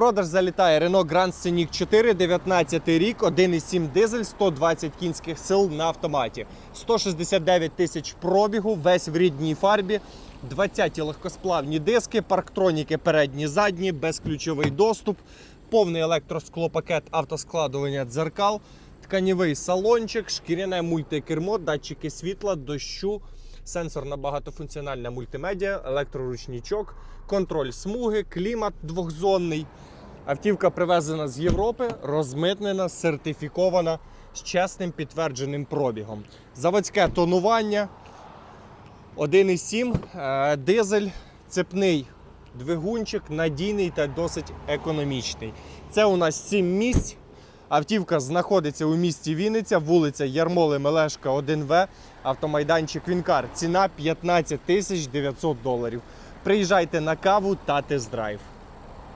продаж залітає Renault Grand Scenic 4, 19 рік, 1,7 дизель, 120 кінських сил на автоматі. 169 тисяч пробігу, весь в рідній фарбі. 20 легкосплавні диски, парктроніки передні, задні, безключовий доступ, повний електросклопакет автоскладування дзеркал, тканівий салончик, шкіряне мультикермо, датчики світла, дощу, сенсорна багатофункціональна мультимедіа, електроручничок, контроль смуги, клімат двохзонний. Автівка привезена з Європи, розмитнена, сертифікована з чесним підтвердженим пробігом. Заводське тонування 1,7 е, дизель, цепний двигунчик, надійний та досить економічний. Це у нас 7 місць. Автівка знаходиться у місті Вінниця, вулиця Ярмоли Мелешка, 1В, автомайданчик Вінкар. Ціна 15 тисяч 900 доларів. Приїжджайте на каву та тест-драйв.